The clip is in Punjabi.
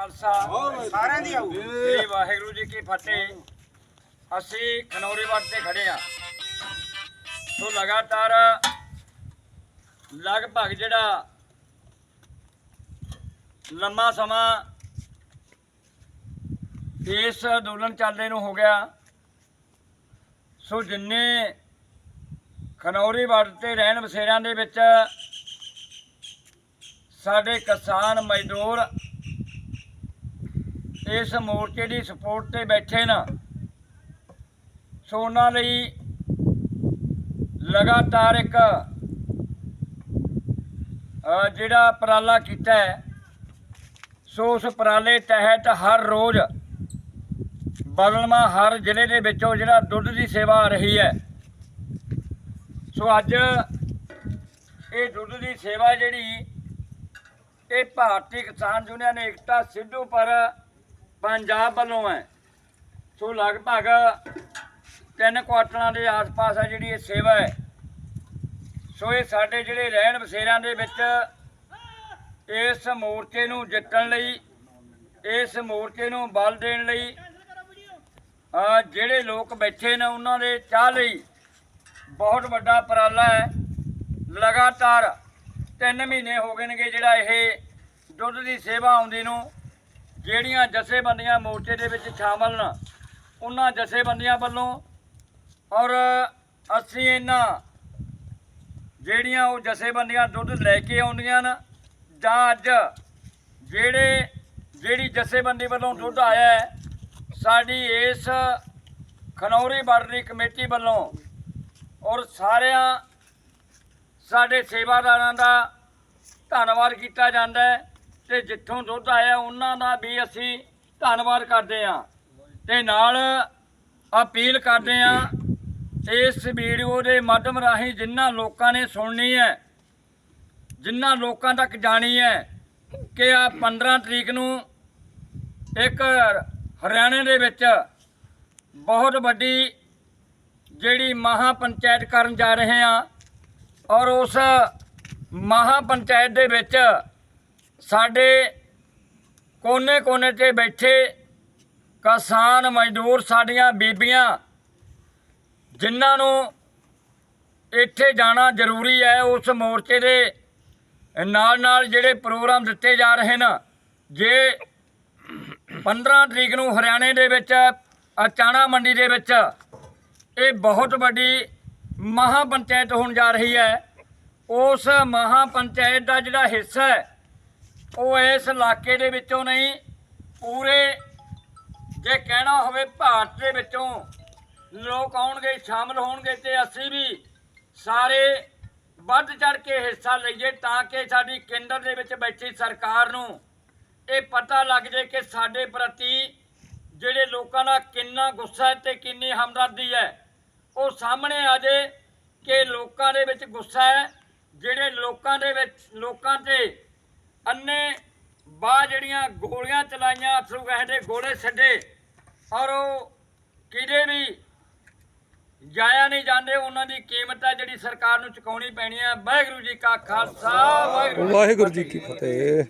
ਖਾਲਸਾ। ਸਾਰਿਆਂ ਦੀ ਆਊ। ਸ੍ਰੀ ਵਾਹਿਗੁਰੂ ਜੀ ਕੀ ਫਤਿਹ। ਅਸੀਂ ਖਨੌਰੀ ਵੱਟ ਤੇ ਖੜੇ ਆ। ਸੋ ਲਗਾਤਾਰ ਲਗਭਗ ਜਿਹੜਾ ਲੰਮਾ ਸਮਾਂ ਇਸ ਅੰਦੋਲਨ ਚੱਲਦੇ ਨੂੰ ਹੋ ਗਿਆ, ਸੋ ਜਿੰਨੇ ਖਨੌਰੀ ਵੱਟ ਤੇ ਰਹਿਣ ਵਸੇਰਿਆਂ ਦੇ ਵਿੱਚ ਸਾਡੇ ਕਿਸਾਨ ਮਜ਼ਦੂਰ ਇਸ ਮੋਰਚੇ ਦੀ ਸਪੋਰਟ ਤੇ ਬੈਠੇ ਨਾ, ਸੋ ਉਹਨਾਂ ਲਈ ਲਗਾਤਾਰ ਇੱਕ ਜਿਹੜਾ ਉਪਰਾਲਾ ਕੀਤਾ ਹੈ, ਸੋ ਉਸ ਉਪਰਾਲੇ ਤਹਿਤ ਹਰ ਰੋਜ਼ ਬਦਲਮਾ ਹਰ ਜ਼ਿਲ੍ਹੇ ਦੇ ਵਿੱਚੋਂ ਜਿਹੜਾ ਦੁੱਧ ਦੀ ਸੇਵਾ ਆ ਰਹੀ ਹੈ, ਸੋ ਅੱਜ ਇਹ ਦੁੱਧ ਦੀ ਸੇਵਾ ਜਿਹੜੀ ਇਹ ਭਾਰਤੀ ਕਿਸਾਨ ਯੂਨੀਅਨ ਏਕਤਾ ਸਿੱਧੂ ਪਰ ਪੰਜਾਬ ਵੱਲੋਂ ਹੈ। ਸੋ ਲਗਭਗ ਤਿੰਨ ਕੁਆਟਲਾਂ ਦੇ ਆਸ-ਪਾਸ ਹੈ ਜਿਹੜੀ ਇਹ ਸੇਵਾ ਹੈ। ਸੋ ਇਹ ਸਾਡੇ ਜਿਹੜੇ ਰਹਿਣ ਬਸੇਰਿਆਂ ਦੇ ਵਿੱਚ ਇਸ ਮੋਰਚੇ ਨੂੰ ਜਿੱਤਣ ਲਈ ਇਸ ਮੋਰਚੇ ਨੂੰ ਬਲ ਦੇਣ ਲਈ ਅ, ਜਿਹੜੇ ਲੋਕ ਬੈਠੇ ਨੇ ਉਹਨਾਂ ਦੇ ਚਾਹ ਲਈ ਬਹੁਤ ਵੱਡਾ ਉਪਰਾਲਾ ਹੈ। ਲਗਾਤਾਰ 3 ਮਹੀਨੇ ਹੋ ਗਏ ਨੇਗੇ ਜਿਹੜਾ ਇਹ ਦੁੱਧ ਦੀ ਸੇਵਾ ਆਉਂਦੀ ਨੂੰ। ਜਿਹੜੀਆਂ ਜਥੇਬੰਦੀਆਂ ਮੋਰਚੇ ਦੇ ਵਿੱਚ ਸ਼ਾਮਲ ਨੇ, ਉਹਨਾਂ ਜਥੇਬੰਦੀਆਂ ਵੱਲੋਂ ਔਰ ਅਸੀਂ ਇਹਨਾਂ ਜਿਹੜੀਆਂ ਉਹ ਜਥੇਬੰਦੀਆਂ ਦੁੱਧ ਲੈ ਕੇ ਆਉਂਦੀਆਂ ਨੇ, ਜਾਂ ਅੱਜ ਜਿਹੜੇ, ਜਿਹੜੀ ਜਥੇਬੰਦੀ ਵੱਲੋਂ ਦੁੱਧ ਆਇਆ ਸਾਡੀ ਇਸ ਖਨੌਰੀ ਬਾਰਡਰੀ ਕਮੇਟੀ ਵੱਲੋਂ ਔਰ ਸਾਰਿਆਂ, ਸਾਡੇ ਸੇਵਾਦਾਰਾਂ ਦਾ ਧੰਨਵਾਦ ਕੀਤਾ ਜਾਂਦਾ ਹੈ। ਤੇ ਜਿੱਥੋਂ ਦੁੱਧ ਆਇਆ ਉਹਨਾਂ ਦਾ ਵੀ ਅਸੀਂ ਧੰਨਵਾਦ ਕਰਦੇ ਹਾਂ। ਤੇ ਨਾਲ ਅਪੀਲ ਕਰਦੇ ਹਾਂ ਇਸ ਵੀਡੀਓ ਦੇ ਮਾਧਿਅਮ ਰਾਹੀਂ ਜਿਨ੍ਹਾਂ ਲੋਕਾਂ ਨੇ ਸੁਣਨੀ ਹੈ ਜਿਨ੍ਹਾਂ ਲੋਕਾਂ ਤੱਕ ਜਾਣੀ ਹੈ ਕਿ ਆ 15 ਤਰੀਕ ਨੂੰ ਇੱਕ ਹਰਿਆਣੇ ਦੇ ਵਿੱਚ ਬਹੁਤ ਵੱਡੀ ਜਿਹੜੀ ਮਹਾ ਪੰਚਾਇਤ ਕਰਨ ਜਾ ਰਹੇ ਹਾਂ ਔਰ ਉਸ ਮਹਾ ਪੰਚਾਇਤ ਦੇ ਵਿੱਚ ਸਾਡੇ ਕੋਨੇ-ਕੋਨੇ ਤੇ ਬੈਠੇ ਕਿਸਾਨ ਮਜ਼ਦੂਰ ਸਾਡੀਆਂ ਬੀਬੀਆਂ, ਜਿਨ੍ਹਾਂ ਨੂੰ ਇੱਥੇ ਜਾਣਾ ਜ਼ਰੂਰੀ ਹੈ, ਉਸ ਮੋਰਚੇ ਦੇ ਨਾਲ ਨਾਲ ਜਿਹੜੇ ਪ੍ਰੋਗਰਾਮ ਦਿੱਤੇ ਜਾ ਰਹੇ ਨੇ ਜੇ 15 ਤਰੀਕ ਨੂੰ ਹਰਿਆਣੇ ਦੇ ਵਿੱਚ, ਅਚਾਣਾ ਮੰਡੀ ਦੇ ਵਿੱਚ, ਇਹ ਬਹੁਤ ਵੱਡੀ ਮਹਾ ਪੰਚਾਇਤ ਹੋਣ ਜਾ ਰਹੀ ਹੈ, ਉਸ ਮਹਾ ਪੰਚਾਇਤ ਦਾ ਜਿਹੜਾ ਹਿੱਸਾ ਹੈ ਉਹ ਇਸ ਇਲਾਕੇ ਦੇ ਵਿੱਚੋਂ ਨਹੀਂ, ਪੂਰੇ ਜੇ ਕਹਿਣਾ ਹੋਵੇ ਭਾਰਤ ਦੇ ਵਿੱਚੋਂ ਲੋਕ ਆਉਣਗੇ, ਸ਼ਾਮਲ ਹੋਣਗੇ ਤੇ ਅਸੀਂ ਵੀ ਸਾਰੇ ਵੱਧ ਚੜ ਕੇ ਹਿੱਸਾ ਲਈਏ ਤਾਂ ਕਿ ਸਾਡੀ ਕੇਂਦਰ ਦੇ ਵਿੱਚ ਬੈਠੀ ਸਰਕਾਰ ਨੂੰ ਇਹ ਪਤਾ ਲੱਗ ਜੇ ਕਿ ਸਾਡੇ ਪ੍ਰਤੀ ਜਿਹੜੇ ਲੋਕਾਂ ਦਾ ਕਿੰਨਾ ਗੁੱਸਾ ਹੈ ਤੇ ਕਿੰਨੀ ਹਮਦਰਦੀ ਹੈ, ਉਹ ਸਾਹਮਣੇ ਆ ਜੇ ਕਿ ਲੋਕਾਂ ਦੇ ਵਿੱਚ ਗੁੱਸਾ ਹੈ, ਜਿਹੜੇ ਲੋਕਾਂ ਦੇ ਵਿੱਚ, ਲੋਕਾਂ ਤੇ ਅੰਨੇ ਬਾਹ ਜਿਹੜੀਆਂ ਗੋਲੀਆਂ ਚਲਾਈਆਂ ਅਥਰੂ ਗਹਿ ਦੇ ਗੋਲੇ ਛੱਡੇ ਔਰ ਉਹ ਕਿਤੇ ਵੀ ਜਾਇਆ ਨਹੀਂ ਜਾਂਦੇ। ਉਹਨਾਂ ਦੀ ਕੀਮਤ ਹੈ ਜਿਹੜੀ ਸਰਕਾਰ ਨੂੰ ਚੁਕਾਉਣੀ ਪੈਣੀ ਹੈ ਵਾਹਿਗੁਰੂ ਜੀ ਕਾ ਖਾਲਸਾ ਵਾਹਿਗੁਰੂ ਜੀ ਕੀ ਫਤਿਹ।